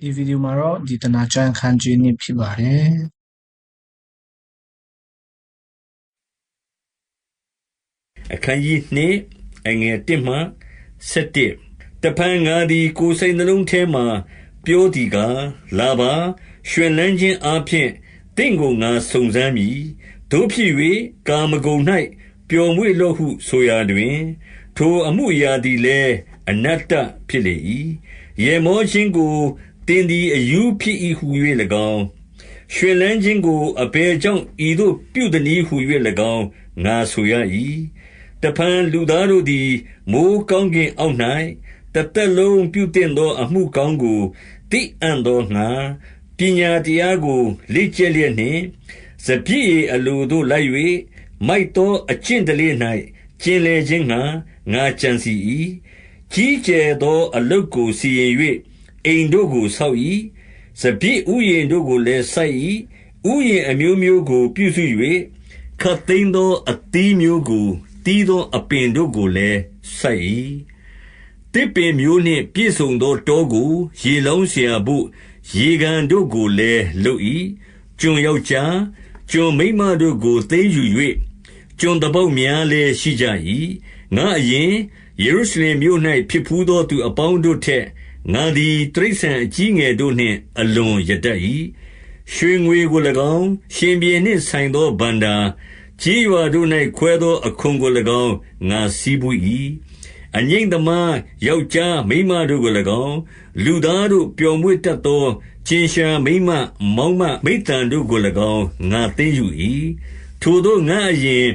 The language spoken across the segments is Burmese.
ဒီဗီဒီယိုမှာတော့ဒီတနာကျမ်းခန်းကြီးနှစ်ဖြစ်ပါတယ်အခန်းကြီး2အငယ်1မှ7တပန်ငါသည်ကိုယ်စိတ်နှလုံးထဲမှပြောသည်ကားလာပါရွှင်လန်းခြင်းအပြင်တင့်ကိုငါစုံစမ်းမည်တို့ဖြစ်၍ကာမဂုဏ်၌ပျော်မွေ့လော့ဟုဆိုရာတွင် ထိုအမှုအရာသည်လည်းအနတ္တဖြစ်လေ၏ယေမောခြင်းကို တင်သည်အယူဖြစ်၏ဟု၍၎င်း ရွှင်လန်းခြင်းကို အဘယ်ကြောင့် ဤသို့ပြုသည်နည်းဟု၍၎င်း ငါဆိုရ၏တဖန်လူသားတို့သည် မိုးကောင်းကင်အောက်၌တသက်လုံးပြုတင်သော အမှုကောင်းကို သိအံ့သောငါပညာတရားကို လေ့ကျက်လျက်နှင့် စပြည့်၏အလိုသို့လိုက်၍မိုက်သောအကျင့်တလေး၌ကျင်လေခြင်းငါငါကြံစီ၏ကြီးကျယ်သောအလုတ်ကို စီရင်၍ အိမ်တို့ကို ဆောက်၏။စပျစ်ဥယျာဉ်တို့ကိုလည်း စိုက်၏။ဥယျာဉ်အမျိုးမျိုးကို ပြုစု၍ခပ်သိမ်းသော အသီးမျိုးကိုသီးသော အပင်တို့ကိုလည်း စိုက်၏။သစ်ပင်မျိုးနှင့် ပြည့်စုံသော တောကို ရေလောင်းစရာဘို့ ရေကန်တို့ကိုလည်း လုပ်၏။ကျွန်ယောက်ျား၊ကျွန်မိန်းမတို့ကို သိမ်းယူ၍ကျွန်သားပေါက်များလည်း ရှိကြ၏။ငါ့အရင်၊ယေရုရှလင်မြို့၌ဖြစ်ဘူးသော သူအပေါင်းတို့ထက် ငါသည်တရိษံအကြီးငယ်တို့နှင့် အလွန်ရတတ်၏ရွှေငွေကို၎င်း ရှင်ပြေနှင့်ဆိုင်သောဗန္တာကြီးရွာတို့၌ခွဲသောအခွန်ကို၎င်း ငါစီးပူး၏အငိမ့်သမားယောက်ျားမိန်းမတို့ကို၎င်း လူသားတို့ပျော်မွေ့တတ်သောကျင်ရှာမိန်းမမောင်းမ မိတ္တန်တို့ကို၎င်း ငါသိမ်းယူ၏ထိုသောငါအရင်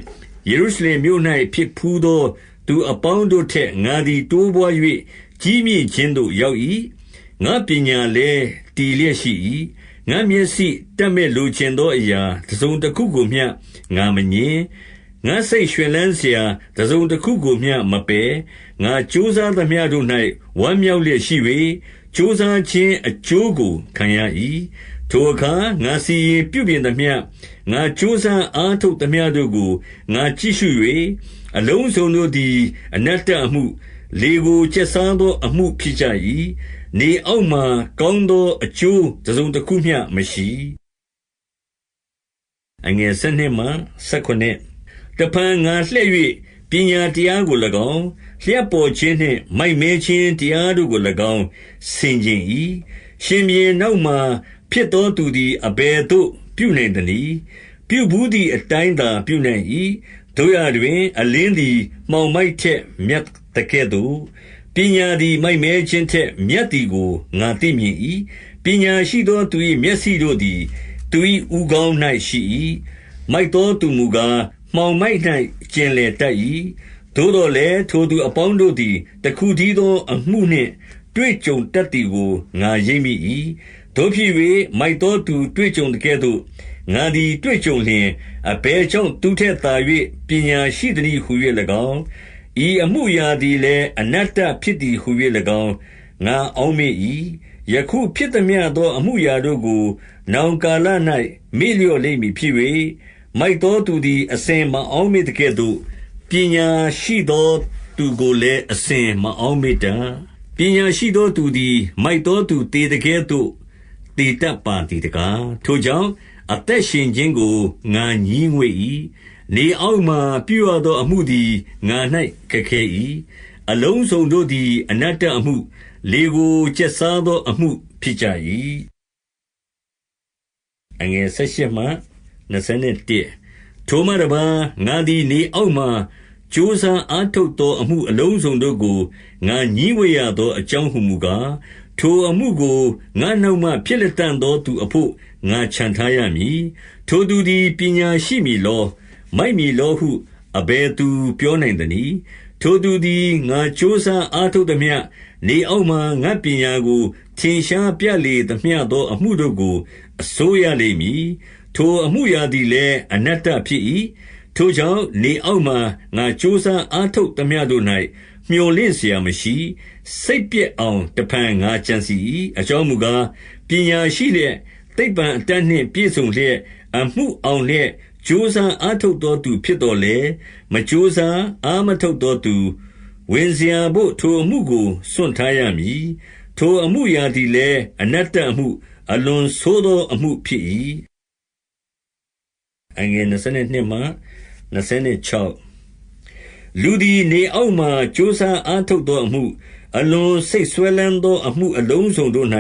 ယေရုရှလင်မြို့၌ဖြစ်ဖူးသော သူအပေါင်းတို့ထက် ငါသည်တိုးပွား၍ ကြီးမြင့်ခြင်းသို့ရောက်၏။ငါပညာလည်းတည်လျက်ရှိ၏။ငါမျက်စိတက်မဲ့လိုချင်သောအရာတစ်စုံတစ်ခုကိုမျှငါမငြင်း။ငါစိတ်ရွှင်လန်းစရာတစ်စုံတစ်ခုကိုမျှမပယ်။ငါကြိုးစားသမျှတို့၌ဝမ်းမြောက်လျက်ရှိ၍ကြိုးစားခြင်းအကျိုးကိုခံရ၏။ထိုအခါငါစီရင်ပြုပြင်သမျှငါကြိုးစားအားထုတ်သမျှတို့ကိုငါကြည့်ရှု၍အလုံးစုံတို့သည်အနတ္တမှု လေကိုကျက်စားသော အမှုဖြစ်ကြ၏နေအောက်မှကောင်းသော အကျိုးတစုံတစ်ခုမျှမရှိအငယ်၁၂မှ၁၉တဖန် ငါလှည့်၍ပညာတရားကို၎င်း လျှက်ပေါ်ခြင်းနှင့် မိုက်မဲခြင်းတရားတို့ကို၎င်း ဆင်ခြင်၏ရှင်မြေနောက်မှဖြစ်သောသူသည် အဘယ်သို့ ပြုနိုင်သနည်း ပြုဘူးသည့်အတိုင်းသာ ပြုနိုင်၏တို့ရတွင် အလင်းသည် မှောင်မိုက်ထက် မြတ် တကဲ့သို့ ပညာသည် မိုက်မဲခြင်းထက် မြတ်သည်ကို ငါသိမြင်၏ပညာရှိသောသူ၏မျက်စိတို့သည် သူ၏ဥကောင်း၌ရှိ၏မိုက်သောသူမူကား မှောင်မိုက်၌ကျင်လေတတ်၏သို့တော်လည်း ထိုသူအပေါင်းတို့သည် တခုတည်းသော အမှုနှင့် တွေ့ကြုံတတ်သည်ကို ငါရိပ်မိ၏တို့ဖြစ်၍မိုက်သောသူတွေ့ကြုံတဲ့ကဲ့သို့ ငါသည် တွေ့ကြုံလျင် အဘယ်ကြောင့် သူထက်သာ၍ပညာရှိသည်ဟု၍၎င်း ဤအမှုရာသည်လည်း အနတ္တဖြစ်သည်ဟု၍၎င်း ငါအောက်မေ့၏ယခုဖြစ်သည်မြသော အမှုရာတို့ကို နောင်ကာလ၌မေ့လျော့လိမ့်မည်ဖြစ်၍မိုက်သောသူသည် အစဉ်မအောက်မေ့တဲ့ကဲ့သို့ ပညာရှိသောသူကိုလည်း အစဉ်မအောက်မေ့တတ် ပညာရှိသောသူသည် မိုက်သောသူတည်တဲ့ကဲ့သို့တည်တတ်ပါသည်တကား ထိုကြောင့် အသက်ရှင်ခြင်းကို ငါညည်းငွေ့၏ နေအောက်မှပြုရသောအမှုသည် ငါ၌ခက်ခဲ၏အလုံးစုံတို့သည် အနတ္တအမှု လေကို ကျက်စားသောအမှုဖြစ်ကြ၏အငယ်၁၈မှ21ထိုမှတပါငါသည် နေအောက်မှကြိုးစားအားထုတ်သော အမှုအလုံးစုံတို့ကို ငါညည်းဝေရသော အကြောင်းဟုမူကား ထိုအမှုကို ငါနောက်မှ ဖြစ်လက်တန်သောသူအဖို့ ငါခြံထားရမည် ထိုသူသည် ပညာရှိမည်လော မိုက်မည်လောဟု အဘယ်သူပြောနိုင်သနည်း။ထိုသူသည် ငါကြိုးစားအားထုတ်သမျှ၊နေအောက်မှာ ငါ့ပညာကို ထင်ရှားပြလေသမျှသောအမှုတို့ကို အစိုးရလိမ့်မည်။ထိုအမှုအရာသည်လည်း အနတ္တဖြစ်၏။ထိုကြောင့်၊နေအောက်မှာ ငါကြိုးစားအားထုတ်သမျှတို့၌မြော်လင့်စရာမရှိ။စိတ်ပျက်အောင် တဖန် ငါကြံစည်၏။အကြောင်းမူကား၊ပညာရှိလျက်၊သိပ္ပံအတတ်နှင့် ပြည့်စုံလျက်၊အမှုအောင်လျက် ကြိုးစားအားထုတ်သောသူဖြစ်သော်လည်း၊မကြိုးစားအားမထုတ်သောသူ၊ဝင်စရာဘို့ ထိုအမှုကို စွန့်ထားရမည်။ထိုအမှုအရာသည်လည်း အနတ္တအမှု၊အလွန်ဆိုးသောအမှုဖြစ်၏။22 လူသည် နေအောက်မှာ ကြိုးစားအားထုတ်သောအမှု၊အလွန်စိတ်စွဲလမ်းသော အမှုအလုံးစုံတို့၌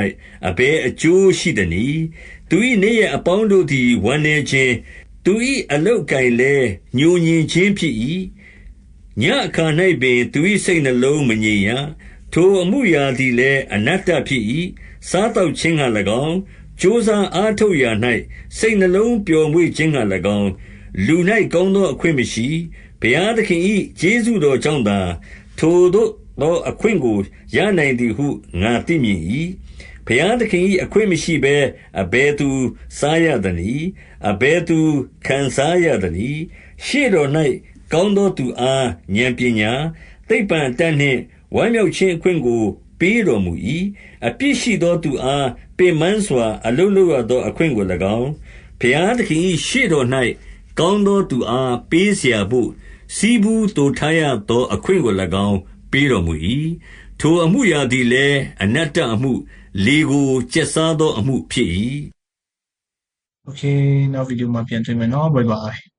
အဘယ် အကျိုးရှိသနည်း။သူ၏နေ့ရက်အပေါင်းတို့သည် ဝမ်းနည်းခြင်း သူ၏အလုပ်အကိုင်လည်း ငြိုငြင်ခြင်းဖြစ်၏။ညဉ့်အခါ၌ပင် သူ၏စိတ်နှလုံးမငြိမ်ရ။ထိုအမှုအရာသည်လည်း အနတ္တဖြစ်၏။24စားသောက်ခြင်းငှါ၎င်း၊ကြိုးစားအားထုတ်ရာ၌စိတ်နှလုံးပျော်မွေ့ခြင်းငှါ၎င်း၊လူ၌ကောင်းသော အခွင့်မရှိ။ဘုရားသခင်၏ကျေးဇူးတော်ကြောင့်သာ ထိုသို့သော အခွင့်ကို ရနိုင်သည်ဟု ငါသိမြင်၏။25 ဘုရားသခင်၏အခွင့်မရှိဘဲ အဘယ်သူစားရသနည်း။အဘယ်သူခံစားရသနည်း။ရှေ့တော်၌ကောင်းသောသူအား ဥာဏ်ပညာ၊သိပ္ပံအတတ်နှင့် ဝမ်းမြောက်ခြင်းအခွင့်ကို ပေးတော်မူ၏။26အပြစ်ရှိသောသူအား ပင်ပန်းစွာ အလုပ်လုပ်ရသော အခွင့်ကို၎င်း၊ဘုရားသခင်၏ရှေ့တော်၌ကောင်းသောသူအား ပေးစရာဘို့ ဆည်းဖူးသိုထားရသော အခွင့်ကို၎င်း ပေးတော်မူ၏။ထိုအမှုအရာသည်လည်း အနတ္တအမှု၊ လေကိုကျက်စားသောအမှုဖြစ်၏။ Okay now video မှာပြန်တွေ့မယ်နော် bye bye